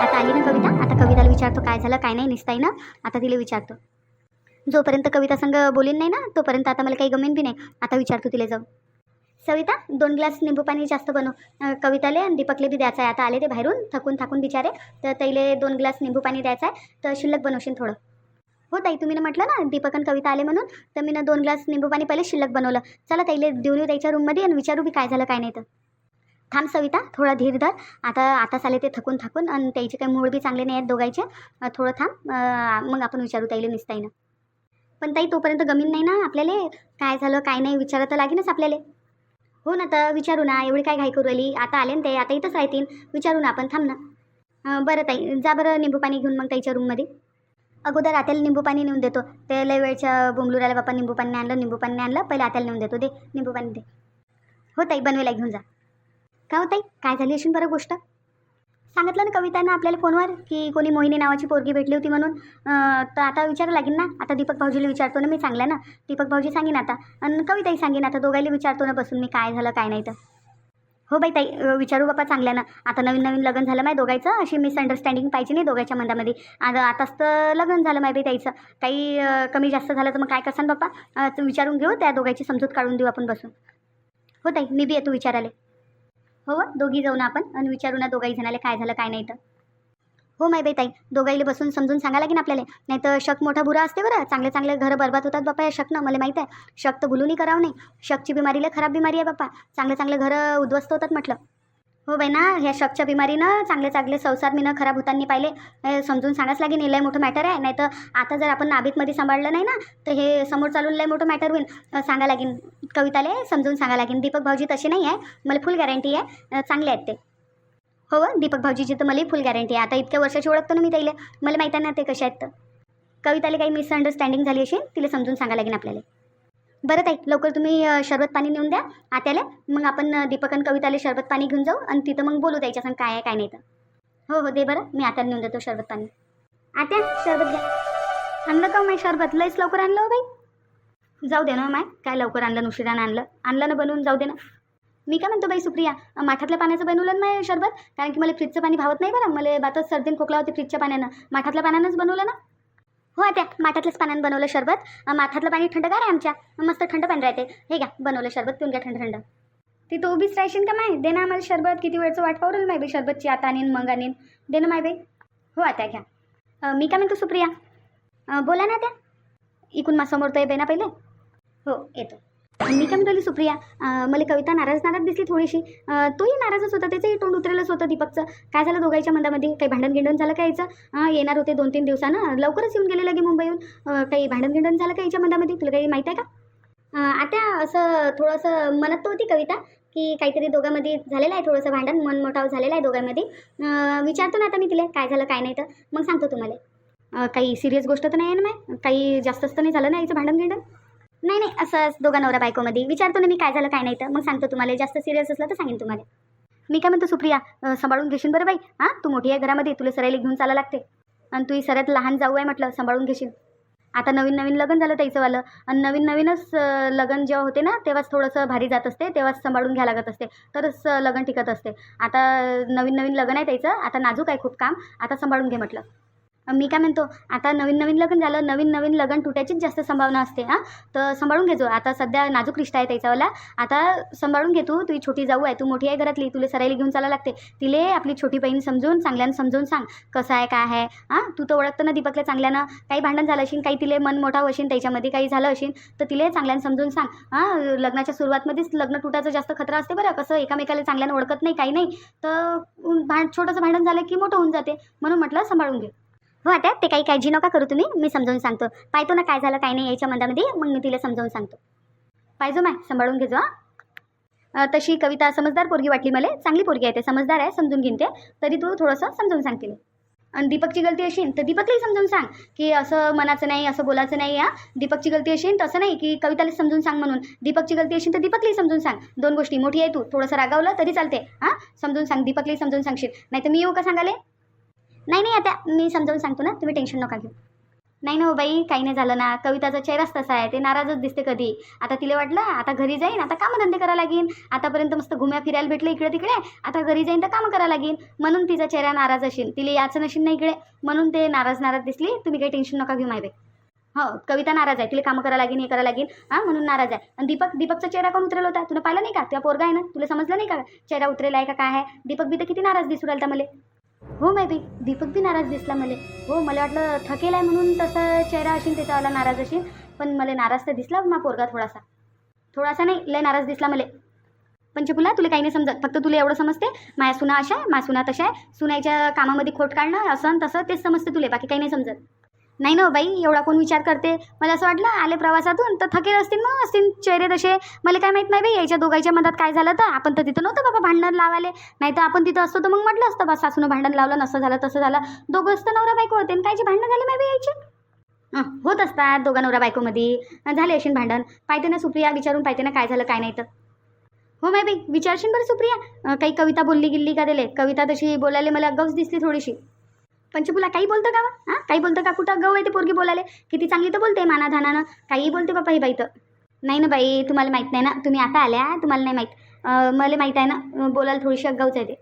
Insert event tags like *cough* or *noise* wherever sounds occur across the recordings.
आता आली ना कविता. आता कविताला विचारतो काय झालं काय नाही निसताई ना? आता तिला विचारतो. जोपर्यंत कविता संग बोलीन नाही ना तोपर्यंत आता मला काही गमेन बी नाही. आता विचारतो तिला जाऊ सविता दोन ग्लास निंबू पाणी जास्त बनव. कविताले आणि दीपकले बी द्यायचं आहे आता आले ते बाहेरून थकून थाकून बिचारे. तर तैले दोन ग्लास निंबू पाणी द्यायचं आहे तर शिल्लक बनवशील थोडं. हो ताई तुम्ही ना म्हटलं ना दीपक आणि कविता आले म्हणून तर मी ना दोन ग्लास निंबू पाणी पहिले शिल्लक बनवलं. चला ताईले देऊन येऊ त्याच्या रूममध्ये आणि विचारू बी काय झालं काय नाही तर. थांब सविता थोडा धीर धर. आता आताच आले ते थकून थाकून आणि त्याचे काही मूळ बी चांगले नाही आहेत दोघायचे थोडं थांब. मग आपण विचारू ताईले निसताईनं. पण ताई तोपर्यंत गमीन नाही ना आपल्याला? काय झालं काय नाही विचारत तर लागेनच आपल्याला. हो ना तर विचारू ना एवढी काय घाई करू आली आता आले ना ते आता इथंच राहतील. विचारू ना आपण थांब ना. बरं ताई जा बरं निंबू पाणी घेऊन मग ताईच्या रूममध्ये अगोदर आत्याला निंबू पाणी नेऊन देतो. ते लय वेळच्या बोंबलुराला बापा बाप्पा निंबू पाणी आणलं निंबू पाणी आणलं पहिले आत्याला नेऊन देतो दे निंबू पाणी दे. हो ताई बनवेला घेऊन जा. का हो ताई? काय झाली अशी बरं गोष्ट? सांगितलं ना कवितानं आपल्याला फोनवर की कोणी मोहिनी नावाची पोरगी भेटली होती म्हणून. तर आता विचारावं लागेल ना. आता दीपक भाऊजीला विचारतो ना मी सांगल्या ना. दीपक भाऊजी सांगेन आता. आणि कविताही सांगेन आता. दोघायला विचारतो ना बसून मी काय झालं काय नाही तर. हो बाई ताई विचारू बाप्पा चांगल्यानं आता नवीन नवीन लग्न झालं माय दोघायचं. अशी मिसअंडरस्टँडिंग पाहिजे नाही दोघायच्या मनामध्ये आता आताच तर लग्न झालं माय बाई ताईचं. काही कमी जास्त झालं तर मग काय करसान बाप्पा? विचारून घेऊ. त्या दोघांची समजूत काढून देऊ आपण बसून. हो ताई मी बी येतो विचारायला. हो दोघी जाऊ ना आपण आणि विचारू ना दोघाही जणाला काय झालं काय नाही तर. हो माय ताई दोघाईले बसून समजून सांगा लागेल आपल्याला. नाही तर शक मोठा बुरा असते बरं. चांगले चांगले घर बरबाद होतात बाप्पा या शकनं मला माहीत आहे. शक तर भुलूनही करावं नाही. शकची बिमारीला खराब बिमारी आहे बाप्पा चांगले चांगले घरं उद्ध्वस्त होतात म्हटलं. हो बाई ना ह्या शकच्या बिमारीनं चांगले चांगले संसार मीनं खराब होताना पाहिले. हे समजून सांगाच लागेल हे लय मोठं मॅटर आहे. नाही तर आता जर आपण नाभीतमध्ये सांभाळलं नाही ना तर हे समोर चालून लय मोठं मॅटर होईल. सांगा लागेल कविताले समजून सांगा लागेल दीपक भाऊजी तसे नाही आहे. मला फुल गॅरंटी आहे. चांगले आहेत ते. हो दीपक भाऊजीची तर मलाही फुल गॅरंटी आहे. आता इतक्या वर्षाची ओळखतो ना मी त्याला मला माहिती आहे ना ते कसे आहेत. तर कविताला काही मिसअंडरस्टँडिंग झाली असेल तिला समजून सांगा लागेल आपल्याला. बरं ताई लवकर तुम्ही शरबत पाणी नेऊन द्या. आत्याला मग आपण दीपकन दीपक आणि कविताला शरबत पाणी घेऊन जाऊ आणि तिथं मग बोलू त्याच्या संग काय आहे काय नाही तर. हो हो दे बरं. मी आत्याला नेऊन देतो शरबत पाणी. आत्या शरबत घ्या. आणलं का माय शरबत? लईच लवकर आणलं हो बाई. जाऊ दे ना माय काय लवकर आणलं उशिरानं आणलं. आणलं ना बनवून जाऊ दे ना. मी काय म्हणतो बाई सुप्रिया माठातल्या पाण्याचं बनवलं ना माय शरबत? कारण की मला फ्रीजचं पाणी भावत नाही बरं. मला बातच सर्दीन खोकला होते फ्रीजच्या पाण्यानं. माठातल्या पाण्यानंच बनवलं ना? हो त्या माठातलंच पाण्यानं बनवलं शरबत. माथातलं माठातलं पाणी थंड आहे आमच्या. मस्त थंड पाणी राहते. हे घ्या बनवलं शरबत पिऊन घ्या थंड थंड. ती तो उभीच राहशील का माय? दे ना आम्हाला शरबत. किती वेळचं वाट पावरेल माय बाई शरबतची? आता आणीन मग आणीन. दे ना माय बाई. हो आता घ्या. मी काय म्हणतो सुप्रिया? बोला ना त्या. इकून मासमोर तो येते ना पहिले? हो येतो. मी काय म्हणतो सुप्रिया? मला कविता नाराज नाराज दिसली थोडीशी. तोही नाराजच होता त्याचंही तोंड उतरेलच होतं दीपकचं. काय झालं दोघांच्या मंदामध्ये? काही भांडण गिंडण झालं का यायचं येणार होते दोन तीन दिवसानं. लवकरच येऊन गेले लगे मुंबईहून. काही भांडण गिंडण झालं का याच्या मंदामध्ये? तुला काही माहीत आहे का? आता असं थोडंसं म्हणत तर होती कविता की काहीतरी दोघांमध्ये झालेलं आहे थोडंसं भांडण मनमोठाव झालेला आहे दोघांमध्ये. विचारतो ना आता मी तिला काय झालं काय नाही तर. मग सांगतो तुम्हाला. काही सिरियस गोष्ट तर नाही आहे ना माय काही जास्तच तर नाही झालं ना याचं भांडण गिंडण नाही नाही असंच दोघा नवरा बायकोमध्ये. विचारतो ना मी काय झालं काय नाही तर. मग सांगतो तुम्हाला. जास्त सिरियस असलं तर सांगेन तुम्हाला. मी काय म्हणतो सुप्रिया अं, सांभाळून घेशील बरं बाई? हां? तू मोठी आहे घरामध्ये तुला सरायला घेऊन चाला लागते. आणि तू सरात लहान जाऊ आहे म्हटलं सांभाळून घेशील. आता नवीन नवीन लग्न झालं त्याचंवालं आणि नवीन नवीनच अं, लग्न जेव्हा होते ना तेव्हाच थोडंसं भारी जात असते तेव्हाच सांभाळून घ्या लागत असते. तरच अं, लग्न टिकत असते. आता नवीन नवीन लग्न आहे त्याचं. आता नाजूक आहे खूप काम. आता सांभाळून घे म्हटलं. मी काय म्हणतो आता नवीन नवीन लग्न झालं नवीन नवीन लग्न तुटायचीच जास्त संभावना असते हां. तर सांभाळून घे जो. आता सध्या नाजूक रिश्ता आहे त्याच्यावाला. आता सांभाळून घे तू. तुझी छोटी जाऊ आहे. तू मोठी आहे घरातली. तुला सरायला घेऊन चालायला लागते. तिले आपली छोटी बहीण समजून चांगल्यानं समजून सांग. कसं आहे काय आहे हां. तू तर ओळखतं ना दीपकला चांगल्यानं काही भांडण झालं असेल काही तिले मन मोठा असेल त्याच्यामध्ये काही झालं असेल तर तिले चांगल्यानं समजून सांग हां. लग्नाच्या सुरुवातमध्येच लग्न तुटायचं जास्त खतरा असते बरं. कसं एकामेकाला चांगल्यानं ओळखत नाही काही नाही. तर भांड छोटंसं भांडण झालं की मोठं होऊन जाते. म्हणून म्हटलं सांभाळून घे. हो आता ते काही काळजी नका करू तुम्ही. मी समजावून सांगतो. पाहतो ना काय झालं काय नाही याच्या मनामध्ये मग मी तिला समजावून सांगतो. पाहिजो माय सांभाळून घेजो हां. तशी कविता समजदार पोरगी वाटली मला. चांगली पोरगी आहे ते समजदार आहे समजून घेते ते. तरी तू थोडंसं समजावून सांगते आणि दीपकची गलती असेल तर दीपकलाही समजावून सांग की असं मनाचं नाही असं बोलायचं नाही या दीपकची गलती असेल तर असं नाही की कविताला समजून सांग म्हणून. दीपकची गलती असेल तर दीपकलाही समजून सांग. दोन गोष्टी मोठी आहे तू थोडंसं रागावलं तरी चालते हां. समजून सांग दीपकलाही समजून सांगशील. नाही तर मी येऊ का सांगाले नाही नाही आता मी समजावून सांगतो ना तुम्ही टेन्शन नका घेऊ. नाही ना हो बाई काही नाही झालं ना कविताचा चेहराच तसा आहे ते नाराजच दिसते कधी. आता तिला वाटलं आता घरी जाईन आता कामधंदे करा लागेन. आतापर्यंत मस्त घुम्या फिरायला भेटलं इकडे तिकडे आता घरी जाईन तर कामं करा लागेन. म्हणून तिचा चेहरा नाराज असेल तिला याचं नशीन ना इकडे. म्हणून ते नाराज नाराज दिसली तुम्ही काही टेन्शन नका घेऊ माहिती हो कविता नाराज आहे तिला कामं करा लागेल हे करा लागेल हां म्हणून नाराज आहे. आणि दीपक दीपकचा चेहरा कोण उतरेल होता? तुला पाहिलं नाही का? तुला पोरगा आहे ना? तुला समजलं नाही का? चेहरा उतरेला आहे का काय आहे? दीपक बी तर किती नाराज दिसू राहिला मला. हो माहिती दीपक बी नाराज दिसला मला. हो मला वाटलं थकेल आहे म्हणून तसा चेहरा असेल त्याच्यावाला नाराज असेल पण मला नाराज तर दिसला मा पोरगा थोडासा. थोडासा नाही लय नाराज दिसला मला. पंचपुला तुला काही नाही समजत. फक्त तुला एवढं समजते माया सुना अशा आहे माया सुना तशा आहे. सुनाईच्या कामामध्ये खोट काढणं असं तसं तेच समजते तुला. बाकी काही नाही समजत. नाही ना हो बाई एवढा कोण विचार करते? मला असं वाटलं आले प्रवासातून तर थकेल असतील मग असतील चेहरे तसे. मला काय माहीत नाही बाई यायच्या दोघांच्या मधात काय झालं तर आपण तर तिथं नव्हतं बाबा भांडण लावाले नाही तर आपण तिथं असतो तर मग म्हटलं असतं बा सासूनं भांडण लावलं नसं झालं तसं झालं. दोघं असतं नवरा बायको होते. आणि कायची भांडणं झाली माहिती यायची? होत असतात दोघा नवरा बायकोमध्ये. झाले असेल भांडण. पाहिजे ना सुप्रिया विचारून पाहिजे ना काय झालं काय नाही तर. हो माय बाई विचारशील बरं सुप्रिया. काही कविता बोलली गिल्ली का दिले कविता तशी बोलायला मला गौस दिसली थोडीशी. पंचकुला काही बोलतं का हां? काही बोलतं का? कुठं? गव आहे ते पोरगी बोलायला. किती चांगली तर बोलते मानाधानानं. काही बोलते बापा ही बाई तर. नाही ना बाई तुम्हाला माहीत नाही ना? तुम्ही आता आल्या तुम्हाला नाही माहीत. मला माहीत आहे ना? बोलायला थोडीशी अगाऊच आहे ते.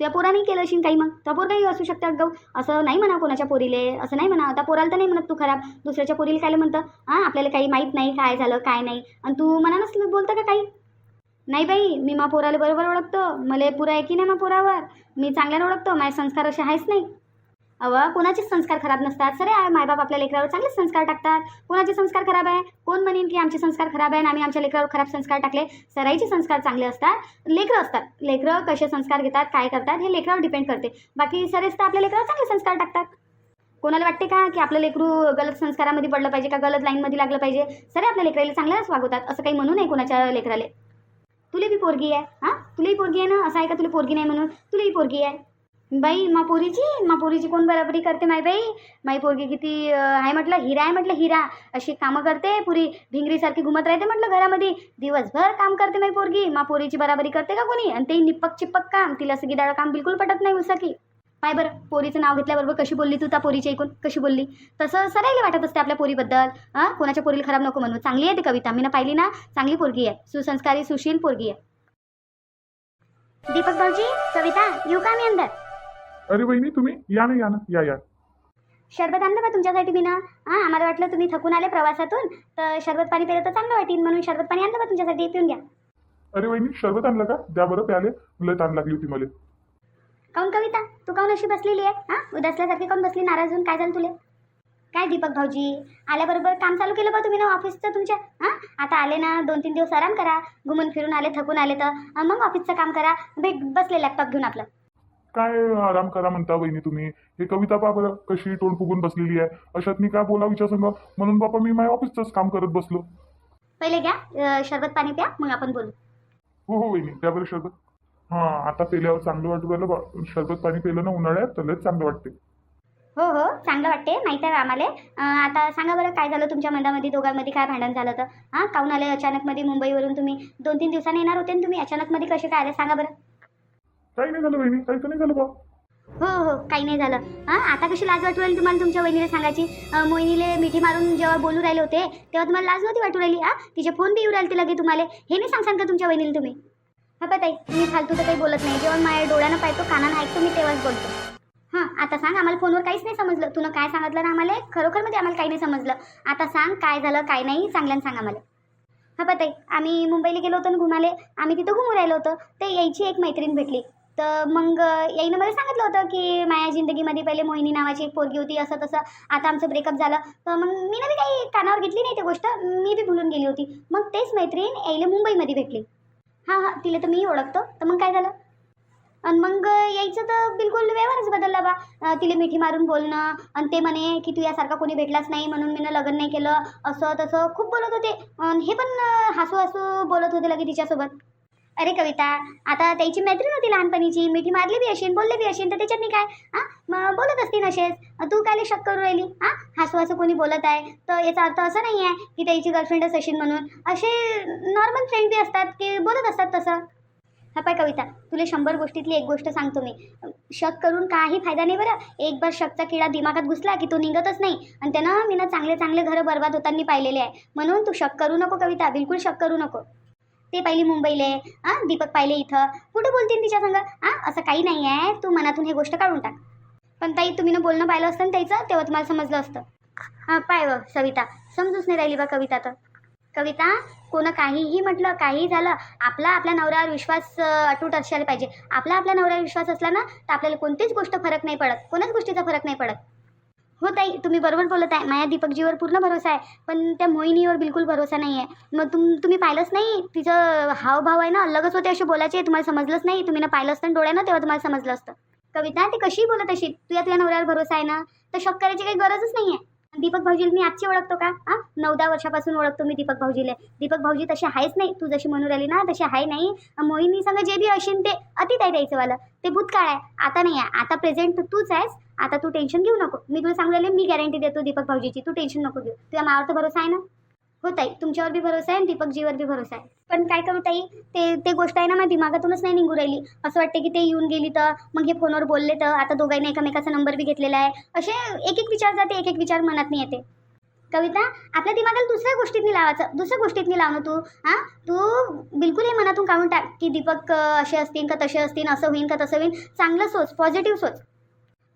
तुझ्या पोराने केलं असेल काही मग? त्या पोरगाही असू शकते अगाऊ असं नाही म्हणा कोणाच्या पोरीले. असं नाही म्हणा आता पोराला तर नाही म्हणत तू खराब. दुसऱ्याच्या पोरीला काय म्हणतं? हां? आपल्याला काही माहीत नाही काय झालं काय नाही. आणि तू मना नसलं बोलतं का काही? नाही बाई मी मा पोराला बरोबर ओळखतो. मला पुरा आहे की नाही मा पोरावर? मी चांगल्यानं ओळखतो. माझे संस्कार असे आहेच नाही. अव कोणाचेच संस्कार खराब नसतात? सरे आहे मायबाप आपल्या लेकरावर चांगलेच संस्कार टाकतात. कोणाचे संस्कार खराब आहे? कोण म्हणेन की आमचे संस्कार खराब आहे आणि आम्ही आमच्या लेकरावर खराब संस्कार टाकले? सराईचे संस्कार चांगले असतात. लेकरं असतात. लेकरं कसे संस्कार घेतात? काय करतात? हे लेकरावर डिपेंड करते. बाकी सरेच तर आपल्या लेकरावर चांगले संस्कार टाकतात. कोणाला वाटते का की आपलं लेकरू गलत संस्कारामध्ये पडलं पाहिजे का गलत लाईनमध्ये लागलं पाहिजे? सरे आपल्या लेकराला चांगल्याच वागवतात असं काही म्हणू नये कोणाच्या लेकराले. तुला बी पोरगी आहे हां? तुलाही पोरगी आहे ना? असं आहे का तुला पोरगी नाही म्हणून? तुलाही पोरगी आहे. बाई मा पोरीची? मा पोरीची कोण बराबरी करते माय बाई? माई पोरगी किती आहे म्हटलं हिरा आहे म्हटलं हिरा. अशी कामं करते पुरी भिंगरीसारखी घुमत राहते म्हटलं घरामध्ये. दिवसभर काम करते माई पोरगी. मा पोरीची बराबरी करते का कोणी? आणि ते निप्पक चिप्पक काम. तिला असं गिदाळं काम बिलकुल पटत नाही उसाकी. पाय बरं पोरीचं नाव घेतल्याबरोबर कशी बोलली तू त्या पोरीच्या ऐकून? कशी बोलली? तसं सरायला वाटत असते आपल्या पोरीबद्दल. हां कोणाच्या पोरीला खराब नको म्हणू. चांगली आहे ती कविता. मी ना पाहिली ना? चांगली पोरगी आहे. सुसंस्कारी सुशील पोरगी आहे. दीपक भाऊजी कविता येऊ का मी अंदर? अरे वहिनी तुम्ही या ना या ना या या. शरबत आणलं का तुमच्यासाठी मी ना हां आम्हाला वाटलं तुम्ही थकून आले प्रवासातून तर शरबत पाणी प्यायलं तर चांगलं वाटेल म्हणून शरबत पाणी आणलं का तुमच्यासाठी? पिऊन घ्या. अरे वहिनी शरबत आणलं का? द्या बरं प्याले. लय ताण लागली होती मला. काऊन कविता? तू काऊन अशी बसलेली आहे? हां उदासल्यासारखी काऊन बसली? नाराज होऊन काय झालं तुले? काय दीपक भाऊजी? आल्याबरोबर काम चालू केलं बा तुम्ही ना ऑफिसचं तुमच्या? हां आता आले ना दोन तीन दिवस आराम करा. घुमून फिरून आले थकून आले तर मग ऑफिसचं काम करा. भेट बसले लॅपटॉप घेऊन आपलं. काय आराम करा म्हणता वहिनी तुम्ही? हे कविता पा बरं कशी तोंड फुगून बसलेली आहे? अशात मी काय बोला विचार संग म्हणून बापा मी माझ्या ऑफिसचंच काम करत बसलो. पहिले घ्या शरबत पाणी प्या मग आपण बोलू. हो हो वहिनी बरं शरबत. हां आता पेल्यावर चांगलं वाटू राहिलं शरबत पाणी पेलं ना उन्हाळ्यात तर चांगलं वाटते हो हो चांगलं वाटते माहीत आहे आम्हाला आता सांगा बरं काय झालं तुमच्या मनामध्ये दोघांमध्ये काय भांडण झालं तर हां काऊन आले अचानकमध्ये मुंबईवरून तुम्ही? दोन तीन दिवसांनी येणार होते ना तुम्ही अचानकमध्ये कसे काय आले? सांगा बरं. काही नाही झालं बहिणी काही तर नाही झालं बा. हो हो काही नाही झालं. हां आता कशी लाज वाटू राहिली तुम्हाला तुमच्या वहिनीला सांगायची? अं, मोहिनीले मिठी मारून जेव्हा बोलू राहिले होते तेव्हा तुम्हाला लाज नव्हती वाटू राहिली हा? तिचे फोन बी येऊ राहिले लगे तुम्हाला. हे नाही सांगसान का तुमच्या वहिनीला तुम्ही? हा ताई मी फालतू तर काही बोलत नाही. जेव्हा माझ्या डोळ्यानं पाहतो कानानं ऐकतो मी तेव्हाच बोलतो. हां आता सांग आम्हाला फोनवर काहीच नाही समजलं. तुला काय सांगितलं ना आम्हाला? खरोखरमध्ये आम्हाला काही नाही समजलं. आता सांग काय झालं काय नाही चांगल्यानं सांग आम्हाला. हा ताई आम्ही मुंबईला गेलो होतो ना घुमाले. आम्ही तिथं घुमू राहिलो होतो. ते यायची एक मैत्रीण भेटली. तर मग याईनं मला सांगितलं होतं की माझ्या जिंदगीमध्ये पहिले मोहिनी नावाची एक पोरगी होती असं तसं आता आमचं ब्रेकअप झालं. तर मग मी ना बी काही कानावर घेतली नाही ती गोष्ट मी बी भुलून गेली होती. मग तेच मैत्रीण यायला मुंबईमध्ये भेटली. हां हां तिला तर मी ओळखतो. तर मग काय झालं? आणि मग यायचं तर बिलकुल व्यवहारच बदलला बा. तिला मिठी मारून बोलणं आणि ते म्हणे की तू यासारखा कोणी भेटलाच नाही म्हणून मी लग्न नाही केलं असं तसं खूप बोलत होते. आणि हे पण हसू हसू बोलत होते लगे तिच्यासोबत. अरे कविता आता त्याची मैत्रीण होती लहानपणीची मिठी मारली बी असेल बोलले बी असेल तर त्याच्यात मी काय? हां मग बोलत असतील असेच तू काय शक करू राहिली? हां हसू हसू कोणी बोलत आहे? तर याचा अर्थ असा नाही आहे की त्याची गर्लफ्रेंडच असेल म्हणून. असे नॉर्मल फ्रेंड बी असतात की बोलत असतात तसं. हा पाय कविता तुला शंभर गोष्टीतली एक गोष्ट सांगतो मी. शक करून काही फायदा नाही बरं. एक बार शकचा किडा दिमागात घुसला की तो निघतच नाही. आणि त्यानं मी ना चांगले चांगले घरं बर्बाद होताना पाहिलेले आहे. म्हणून तू शक करू नको कविता बिलकुल शक करू नको. ते पाहिले मुंबईले हां दीपक पाहिले इथं. कुठं बोलतील तिच्या संग? हां असं काही नाही आहे. तू मनातून हे गोष्ट काढून टाक. पण ताई तुम्ही ना बोलणं पाहिलं असतं ना त्याचं तेव्हा तुम्हाला समजलं असतं. हां पाय व सविता. समजूच नाही राहिली बा कविता तर. कविता कोणं काहीही म्हटलं काहीही झालं आपला आपल्या नवऱ्यावर विश्वास अटूट असायला पाहिजे. आपला आपल्या नवऱ्यावर विश्वास असला ना तर आपल्याला कोणतीच गोष्ट फरक नाही पडत. कोणाच गोष्टीचा फरक नाही पडत. हो ताई तुम्ही बरोबर बोलत आहे. माझ्या दीपकजीवर पूर्ण भरोसा आहे. पण त्या मोहिनीवर बिलकुल भरोसा नाही आहे. मग तुम तुम्ही पाहिलंच नाही? तिचं हावभाव आहे ना अलगच होते असे बोलायचे. तुम्हाला समजलंच नाही. तुम्ही ना पाहिलं असतं डोळ्यानं तेव्हा तुम्हाला समजलं असतं. कविता ती कशी बोलत अशी. तुझ्या तुझ्या नवऱ्यावर भरोसा आहे ना तर शक करायची काही गरजच नाही आहे दीपक भाऊजीला मी आजची ओळखतो का? हां? नऊ दहा वर्षापासून ओळखतो मी दीपक भाऊजीला. दीपक भाऊजी तसे आहेच नाही. तू जशी म्हणून राहिली ना तसे आहे नाही. मोहिनी संग जे बी असेल ते अति आहे द्यायचं वालं. ते भूतकाळ आहे. आता नाही आहे. आता प्रेझेंट तूच आहेस. आता तू टेन्शन घेऊ नको. मी तुला सांगलेले मी गॅरंटी देतो दीपक भाऊजीची. तू टेन्शन नको घेऊ. तुझ्या मावर तर भरोसा आहे ना? हो ताई तुमच्यावर बी भरोसा आहे आणि दीपकजीवर बी भरोसा आहे. पण काय करू ताई ते ते गोष्ट आहे ना माझ्या दिमागातूनच नाही निघू राहिली. असं वाटते की ते येऊन गेली तर मग हे फोनवर बोलले तर आता दोघांनी एकमेकाचा नंबर बी घेतलेला आहे. असे एक एक विचार जाते एक एक विचार मनात नाही येते. कविता आपल्या दिमागाला दुसऱ्या गोष्टीतनी लावायचं दुसऱ्या गोष्टीतनी लावणं तू. हां? तू बिलकुल हे मनातून काढून टाक की दीपक असे असतील का तसे असतील असं होईन का तसं होईन. चांगलं सोच पॉझिटिव्ह सोच.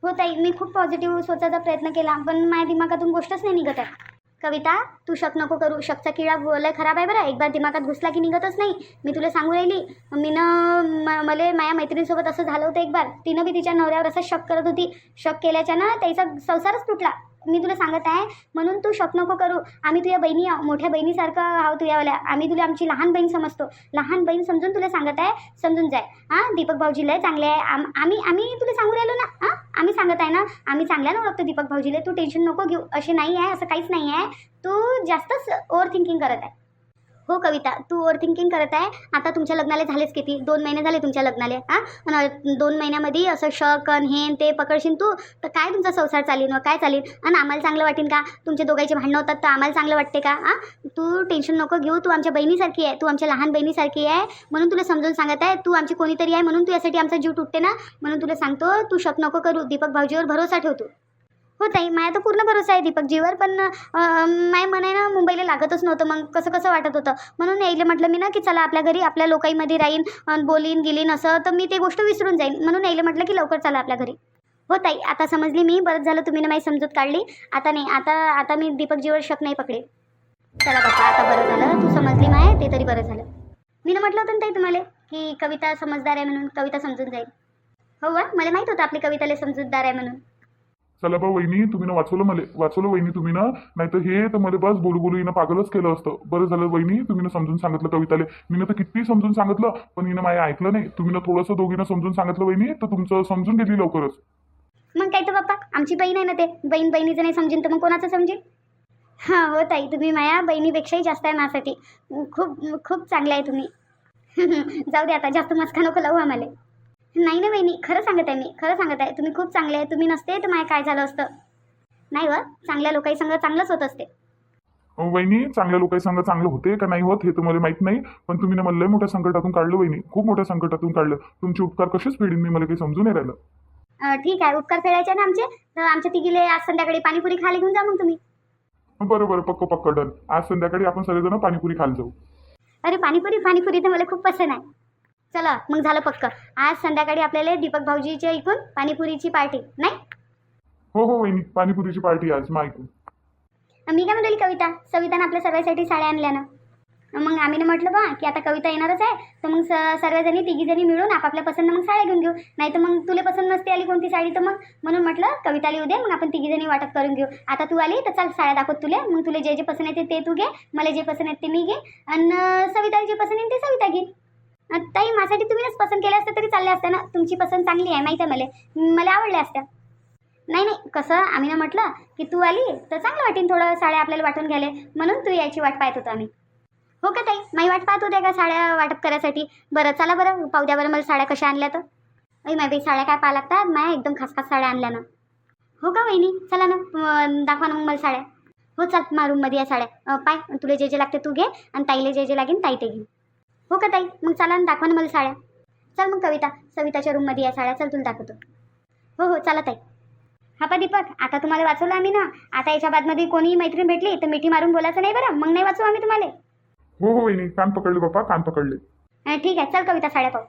हो ताई मी खूप पॉझिटिव्ह सोचायचा प्रयत्न केला पण माझ्या दिमागातून गोष्टच नाही निघत आहे. कविता तू शक नको करू शकचा किडा लय खराब आहे बरं. एकदा दिमागात घुसला की निघतच नाही. मी तुला सांगू राहिली मीनं म मला माझ्या मैत्रिणीसोबत असं झालं होतं एक बार तिनं बी तिच्या नवऱ्यावर असं शक करत होती. शक केल्याच्या ना त्याचा संसारच तुटला. मी तुला सांगत आहे म्हणून तू शक नको करू. आम्ही तुझ्या बहिणी मोठ्या बहिणीसारखं आहो तुझ्यावाल्या. आम्ही तुला आमची लहान बहीण समजतो. लहान बहीण समजून तुला सांगत आहे समजून जाय. हां दीपक भाऊजी लय चांगले आहे. आम आम्ही आम्ही तुला सांगू राहिलो. आहे ना आम्ही चांगल्यानं ओळखतो दीपक भाऊजीला. तू टेन्शन नको घेऊ. असे नाही आहे असं काहीच नाही आहे. तू जास्तच ओव्हर थिंकिंग करत आहे. हो कविता तू ओवर थिंकिंग करत आहे. आता तुमच्या लग्नाला झालेच किती? दोन महिने झाले तुमच्या लग्नाला हां? दोन महिन्यामध्ये असं शक हेन ते पकडशील तू? तर काय तुमचा संसार चालीन व काय चालीन? आणि आम्हाला चांगलं वाटेन का? तुमचे दोघांचे भांडणं होतात तर आम्हाला चांगलं वाटते का? हां? तू टेन्शन नको घेऊ तू आमच्या बहिणीसारखी आहे तू आमच्या लहान बहिणीसारखी आहे. म्हणून तुला समजून सांगत आहे तू आमची कोणीतरी आहे म्हणून तू यासाठी आमचा जीव तुटते ना? म्हणून तुला सांगतो तू शक नको करू. दीपक भाऊजीवर भरोसा ठेवतो हो ताई माझा तर पूर्ण भरोसा आहे दीपकजीवर पण माय म्हणे ना मुंबईला लागतच नव्हतं मग कसं कसं वाटत होतं? म्हणून यायला म्हटलं मी ना की चला आपल्या घरी आपल्या लोकाईमध्ये राहीन अन् बोलीन गेलीन असं तर मी ते गोष्ट विसरून जाईन. म्हणून यायला म्हटलं की लवकर चला आपल्या घरी. हो ताई आता समजली मी बरंच झालं तुम्ही ना माझी समजूत काढली. आता नाही आता आता मी दीपकजीवर शक नाही पकडे. चला बाप्पा आता बरं झालं. तू समजली माय ते तरी बरं झालं. मी ना म्हटलं होतं ना ताई तुम्हाला की कविता समजदार आहे म्हणून कविता समजून जाईल. हो वा मला माहीत होतं आपली कविताला समजूतदार आहे म्हणून. चला बा वहिनी तुम्ही ना वाचवलं मला वाचवलं वहिनी तुम्ही ना नाही तर हे तर मला बस बोलू बोलू हिनं पागलच केलं असतं. बरं झालं वहिनी तुम्ही ना समजून सांगितलं कविताले. मी तर किती समजून सांगितलं पण हिनं माझ्या ऐकलं नाही. तुम्ही ना थोडंसं दोघीनं समजून सांगितलं वहिनी तर तुमचं समजून घेतली लवकरच. मग काय तर बाप्पा आमची बहीण आहे ना ते. बहीण बहिणीचं नाही समजेन तर मग कोणाचं समजेल हां हो ताई तुम्ही माझ्या बहिणीपेक्षाही जास्त आहे माझ्यासाठी. खूप खूप चांगले आहे तुम्ही. *laughs* जाऊ दे आता जास्त मस्का नको लावू आम्हाला. नाही ना बहिणी खरं सांगत आहे मी खरं सांगत आहे. तुम्ही खूप चांगले आहे तुम्ही नसते तर माझ्या काय झालं असतं? नाही व चांगल्या लोकांही संग चांगलंच होत असते. अहो, वहिनी चांगल्या लोकांनी सांगा चांगलं होते का नाही होत हे तर मला माहीत नाही. पण तुम्ही ना मला लय मोठ्या संकटातून काढलं वहिनी. खूप मोठ्या संकटातून काढलं. तुमचे उपकार कसेच फेडीन मी मला काही समजून नाही राहिलं. अं, ठीक आहे उपकार फेडायचे ना आमचे? तर आमच्या तिघीले आज संध्याकाळी पाणीपुरी खाली घेऊन जा मग तुम्ही. बरं बरं पक्क पक्क डन. आज संध्याकाळी आपण सगळेजण पाणीपुरी खायला जाऊ. अरे पाणीपुरी पाणीपुरी तर मला खूप पसंत आहे. चला मग झालं पक्क. आज संध्याकाळी आपल्याला दीपक भाऊजीच्या इकून पाणीपुरीची पार्टी नाही? हो हो वहिनी पाणीपुरीची पार्टी आज माहिती मी काय म्हणाली कविता? सवितानं आपल्या सर्वांसाठी साड्या आणल्या ना मग आम्ही म्हटलं बा की आता कविता येणारच आहे तर मग स सर्वजणी तिघीजणी मिळून आपापल्या पसंत मग साड्या घेऊन घेऊ. नाही तर मग तुला पसंत नसते आली कोणती साडी तर मग म्हणून म्हटलं कविताला येऊ दे मग आपण तिघीजणी वाटप करून घेऊ. आता तू आली तर चाल साड्या दाखवत तुले. मग तुला जे जे पसंत येते ते तू घे मला जे पसंत येते ते मी घे. आणि सविताला जे पसंत येते ते सविता घे. ताई माझ्यासाठी तुम्हीच पसंत केलं असतं तरी चालल्या असत्या ना? तुमची पसंत चांगली आहे माहीत आहे मला. मला आवडल्या असत्या नाही नाही कसं? आम्ही ना म्हटलं की तू आली तर चांगलं वाटेन थोडं साड्या आपल्याला वाटून घ्यायला. म्हणून तू यायची वाट पाहत होतो आम्ही. हो का ताई? माई वाट पाहत होत्या का साड्या वाटप करायसाठी? बरं चला बरं. पाहू द्या बरं मला साड्या कशा आणल्या तर. अई माय बाई साड्या काय पाहा लागतात? माया एकदम खास खास साड्या आणल्या ना. हो का वहिनी? चला ना दाखवा ना मग मला साड्या. हो चल मा रूममध्ये या साड्या. पाय तुला जे जे लागते तू घे आणि ताईला जे जे लागेल ताई ते घे हो का ताई? मग चला ना दाखवा ना मला साड्या. चल मग कविता सविताच्या रूममध्ये या साड्या. चल तुला दाखवतो. हो हो चालत आहे हा पा दीपक आता तुम्हाला वाचवलं आम्ही ना. आता याच्या बादमध्ये कोणीही मैत्रीण भेटली तर मिठी मारून बोलायचं नाही बरं. मग नाही वाचू आम्ही तुम्हाला. हो हो वहिनी कान पकडले बाप्पा कान पकडले. अं, ठीक आहे चल कविता साड्या पाहू.